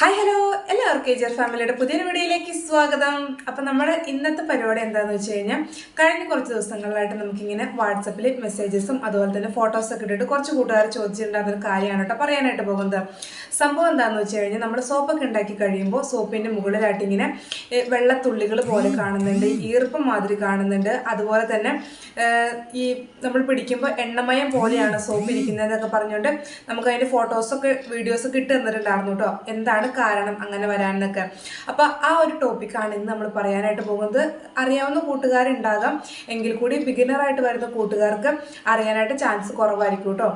Hi hello എല്ലാവർക്കും ഏജർ ഫാമിലിയുടെ പുതിയൊരു വീഡിയോയിലേക്ക് സ്വാഗതം. അപ്പം നമ്മുടെ ഇന്നത്തെ പരിപാടി എന്താണെന്ന് വെച്ച് കഴിഞ്ഞാൽ കഴിഞ്ഞ കുറച്ച് ദിവസങ്ങളിലായിട്ട് നമുക്കിങ്ങനെ വാട്സപ്പിൽ മെസ്സേജസും അതുപോലെ തന്നെ ഫോട്ടോസൊക്കെ ഇട്ടിട്ട് കുറച്ച് കൂട്ടുകാർ ചോദിച്ചിട്ടുണ്ടാകുന്ന കാര്യമാണ് കേട്ടോ പറയാനായിട്ട് പോകുന്നത്. സംഭവം എന്താണെന്ന് വെച്ച് കഴിഞ്ഞാൽ നമ്മൾ സോപ്പൊക്കെ ഉണ്ടാക്കി കഴിയുമ്പോൾ സോപ്പിന്റെ മുകളിലായിട്ട് ഇങ്ങനെ വെള്ളത്തുള്ളികൾ പോലെ കാണുന്നുണ്ട് ഈർപ്പം മാതിരി കാണുന്നുണ്ട്. അതുപോലെ തന്നെ ഈ നമ്മൾ പിടിക്കുമ്പോൾ എണ്ണമയം പോലെയാണ് സോപ്പ് ഇരിക്കുന്നതെന്നൊക്കെ പറഞ്ഞുകൊണ്ട് നമുക്ക് അതിന്റെ ഫോട്ടോസൊക്കെ വീഡിയോസൊക്കെ ഇട്ട് തന്നിട്ടുണ്ടായിരുന്നു കേട്ടോ. എന്താണ് കാരണം അങ്ങനെ വരാനൊക്കെ അപ്പോൾ ആ ഒരു ടോപ്പിക്കാണ് ഇന്ന് നമ്മൾ പറയാനായിട്ട് പോകുന്നത്. അറിയാവുന്ന കൂട്ടുകാരുണ്ടാകാം. എങ്കിൽ കൂടി ബിഗിനറായിട്ട് വരുന്ന കൂട്ടുകാർക്ക് അറിയാനായിട്ട് ചാൻസ് കുറവായിരിക്കും കേട്ടോ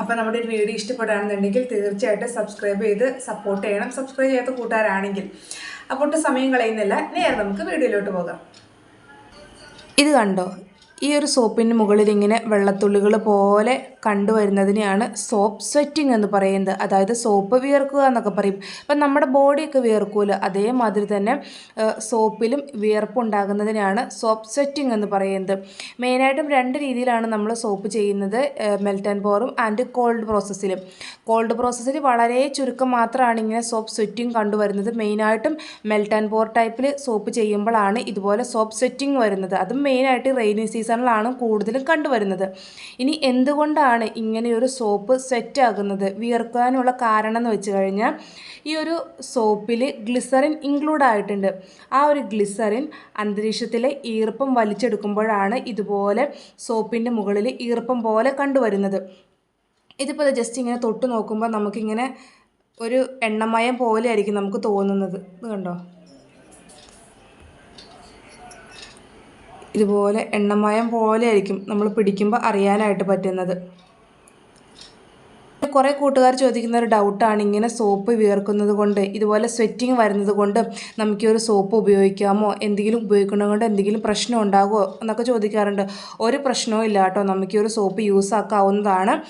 അപ്പോൾ നമ്മുടെ ഒരു വീഡിയോ ഇഷ്ടപ്പെടുകയാണെന്നുണ്ടെങ്കിൽ തീർച്ചയായിട്ടും സബ്സ്ക്രൈബ് ചെയ്ത് സപ്പോർട്ട് ചെയ്യണം. സബ്സ്ക്രൈബ് ചെയ്യാത്ത കൂട്ടുകാരാണെങ്കിൽ. അപ്പോൾ സമയം കളയുന്നില്ല. നേരെ നമുക്ക് വീഡിയോയിലോട്ട് പോകാം. ഇത് കണ്ടോ? ഈ ഒരു സോപ്പിന് മുകളിൽ ഇങ്ങനെ വെള്ളത്തുള്ളികൾ പോലെ കണ്ടുവരുന്നതിനെയാണ് സോപ്പ് സ്വെറ്റിംഗ് എന്ന് പറയുന്നത്. അതായത് സോപ്പ് വിയർക്കുക എന്നൊക്കെ പറയും. അപ്പം നമ്മുടെ ബോഡിയൊക്കെ വിയർക്കൂല? അതേമാതിരി തന്നെ സോപ്പിലും വിയർപ്പുണ്ടാകുന്നതിനാണ് സോപ്പ് സ്വെറ്റിംഗ് എന്ന് പറയുന്നത്. മെയിനായിട്ടും രണ്ട് രീതിയിലാണ് നമ്മൾ സോപ്പ് ചെയ്യുന്നത് melt and pour and cold പ്രോസസ്സിലും cold പ്രോസസ്സിൽ വളരെ ചുരുക്കം മാത്രമാണ് ഇങ്ങനെ സോപ്പ് സ്വെറ്റിംഗ് കണ്ടുവരുന്നത് മെയിനായിട്ടും മെൽറ്റ് ആൻഡ് പോർ ടൈപ്പിൽ സോപ്പ് ചെയ്യുമ്പോഴാണ് ഇതുപോലെ സോപ്പ് സ്വെറ്റിംഗ് വരുന്നത്. അതും മെയിനായിട്ട് റെയിനി സീസണിലാണ് കൂടുതലും കണ്ടുവരുന്നത്. ഇനി എന്തുകൊണ്ടാണ് ഇങ്ങനെയൊരു സോപ്പ് സെറ്റാകുന്നത്? വിയർക്കാനുള്ള കാരണം എന്ന് വെച്ച് കഴിഞ്ഞാൽ ഈ ഒരു സോപ്പിൽ ഗ്ലിസറിൻ ഇൻക്ലൂഡ് ആയിട്ടുണ്ട്. ആ ഒരു ഗ്ലിസറിൻ അന്തരീക്ഷത്തിലെ ഈർപ്പം വലിച്ചെടുക്കുമ്പോഴാണ് ഇതുപോലെ സോപ്പിന്റെ മുകളിൽ ഈർപ്പം പോലെ കണ്ടുവരുന്നത്. ഇതിപ്പോൾ ജസ്റ്റ് ഇങ്ങനെ തൊട്ട് നോക്കുമ്പോൾ നമുക്കിങ്ങനെ ഒരു എണ്ണമയം പോലെ ആയിരിക്കും നമുക്ക് തോന്നുന്നത്. കണ്ടോ? ഇതുപോലെ എണ്ണമയം പോലെ ആയിരിക്കും നമ്മൾ പിടിക്കുമ്പോൾ അറിയാനായിട്ട് പറ്റുന്നത്. കുറേ കൂട്ടുകാർ ചോദിക്കുന്ന ഒരു ഡൗട്ടാണ് ഇങ്ങനെ സോപ്പ് വിയർക്കുന്നത് കൊണ്ട് ഇതുപോലെ സ്വെറ്റിങ് വരുന്നത് കൊണ്ട് നമുക്ക് ഒരു സോപ്പ് ഉപയോഗിക്കാമോ? എന്തെങ്കിലും ഉപയോഗിക്കുന്നത് കൊണ്ട് എന്തെങ്കിലും പ്രശ്നം ഉണ്ടാകുമോ? എന്നൊക്കെ ചോദിക്കാറുണ്ട്. ഒരു പ്രശ്നവും ഇല്ല കേട്ടോ. നമുക്ക് ഒരു സോപ്പ് യൂസ് ആക്കാവുന്നതാണ്.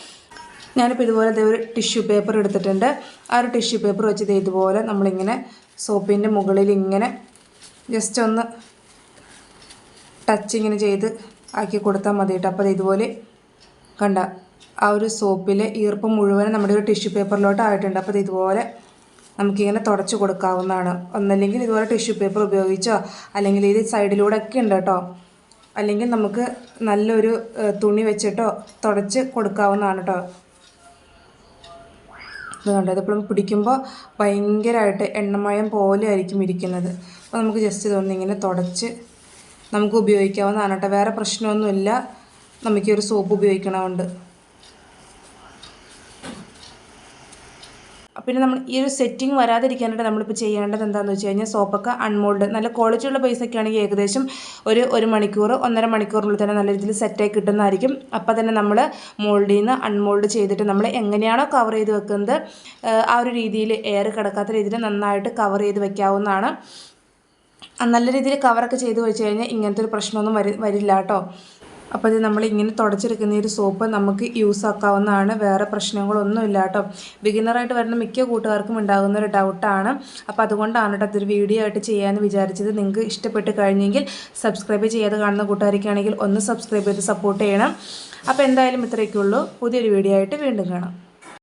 ഞാനിപ്പോൾ ഇതുപോലെ ഒരു ടിഷ്യൂ പേപ്പർ എടുത്തിട്ടുണ്ട്. ആ ഒരു ടിഷ്യൂ പേപ്പർ വെച്ചിട്ട് ഇതുപോലെ നമ്മളിങ്ങനെ സോപ്പിന്റെ മുകളിൽ ഇങ്ങനെ ജസ്റ്റ് ഒന്ന് ടച്ച് ഇങ്ങനെ ചെയ്ത് ആക്കി കൊടുത്താൽ മതി കേട്ടോ അപ്പോൾ ഇതുപോലെ കണ്ട ആ ഒരു സോപ്പിലെ ഈർപ്പം മുഴുവനും നമ്മുടെ ഒരു ടിഷ്യൂ പേപ്പറിലോട്ട് ആയിട്ടുണ്ട്. അപ്പോൾ ഇതുപോലെ നമുക്കിങ്ങനെ തുടച്ച് കൊടുക്കാവുന്നതാണ്. ഒന്നല്ലെങ്കിൽ ഇതുപോലെ ടിഷ്യൂ പേപ്പർ ഉപയോഗിച്ചോ അല്ലെങ്കിൽ ഇത് സൈഡിലൂടെ ഒക്കെ ഉണ്ട് കേട്ടോ. അല്ലെങ്കിൽ നമുക്ക് നല്ലൊരു തുണി വെച്ചിട്ടോ തുടച്ച് കൊടുക്കാവുന്നതാണ് കേട്ടോ. ഇത് കണ്ടോ ഇതിപ്പോൾ പിടിക്കുമ്പോൾ ഭയങ്കരമായിട്ട് എണ്ണമയം പോലെ ആയിരിക്കും ഇരിക്കുന്നത്. അപ്പോൾ നമുക്ക് ജസ്റ്റ് ഇതൊന്നിങ്ങനെ തുടച്ച് നമുക്ക് ഉപയോഗിക്കാവുന്നതാണ് കേട്ടോ വേറെ പ്രശ്നമൊന്നുമില്ല. നമുക്ക് ഒരു സോപ്പ് ഉപയോഗിക്കണമുണ്ട്. പിന്നെ നമ്മൾ ഈ ഒരു സെറ്റിംഗ് വരാതിരിക്കാനായിട്ട് നമ്മളിപ്പോൾ ചെയ്യേണ്ടത് എന്താണെന്ന് വെച്ച് കഴിഞ്ഞാൽ സോപ്പൊക്കെ അൺമോൾഡ് നല്ല ക്വാളിറ്റി ഉള്ള പൈസയൊക്കെ ആണെങ്കിൽ ഏകദേശം ഒരു ഒരു മണിക്കൂർ ഒന്നര മണിക്കൂറിനുള്ളിൽ തന്നെ നല്ല രീതിയിൽ സെറ്റായി കിട്ടുന്നതായിരിക്കും. അപ്പോൾ തന്നെ നമ്മൾ മോൾഡിൽ നിന്ന് അൺമോൾഡ് ചെയ്തിട്ട് നമ്മൾ എങ്ങനെയാണോ കവർ ചെയ്ത് വെക്കുന്നത് ആ ഒരു രീതിയിൽ എയർ കിടക്കാത്ത രീതിയിൽ നന്നായിട്ട് കവർ ചെയ്ത് വെക്കാവുന്നതാണ്. നല്ല രീതിയിൽ കവറൊക്കെ ചെയ്ത് വെച്ച് കഴിഞ്ഞാൽ ഇങ്ങനത്തെ ഒരു പ്രശ്നമൊന്നും വരി വരില്ല കേട്ടോ അപ്പോൾ ഇത് നമ്മൾ ഇങ്ങനെ തുടച്ചെടുക്കുന്ന ഒരു സോപ്പ് നമുക്ക് യൂസ് ആക്കാവുന്നതാണ്. വേറെ പ്രശ്നങ്ങളൊന്നും ഇല്ല കേട്ടോ ബിഗിനറായിട്ട് വരുന്ന മിക്ക കൂട്ടുകാർക്കും ഉണ്ടാകുന്ന ഒരു ഡൗട്ടാണ് അപ്പോൾ അതുകൊണ്ടാണ് കേട്ടോ ഇതൊരു വീഡിയോ ആയിട്ട് ചെയ്യാമെന്ന് വിചാരിച്ചത്. നിങ്ങൾക്ക് ഇഷ്ടപ്പെട്ട് കഴിഞ്ഞെങ്കിൽ സബ്സ്ക്രൈബ് ചെയ്യാതെ കാണുന്ന കൂട്ടുകാരൊക്കെയാണെങ്കിൽ ഒന്ന് സബ്സ്ക്രൈബ് ചെയ്ത് സപ്പോർട്ട് ചെയ്യണം. അപ്പോൾ എന്തായാലും ഇത്രയൊക്കെ ഉള്ളൂ. പുതിയൊരു വീഡിയോ ആയിട്ട് വീണ്ടും കാണാം.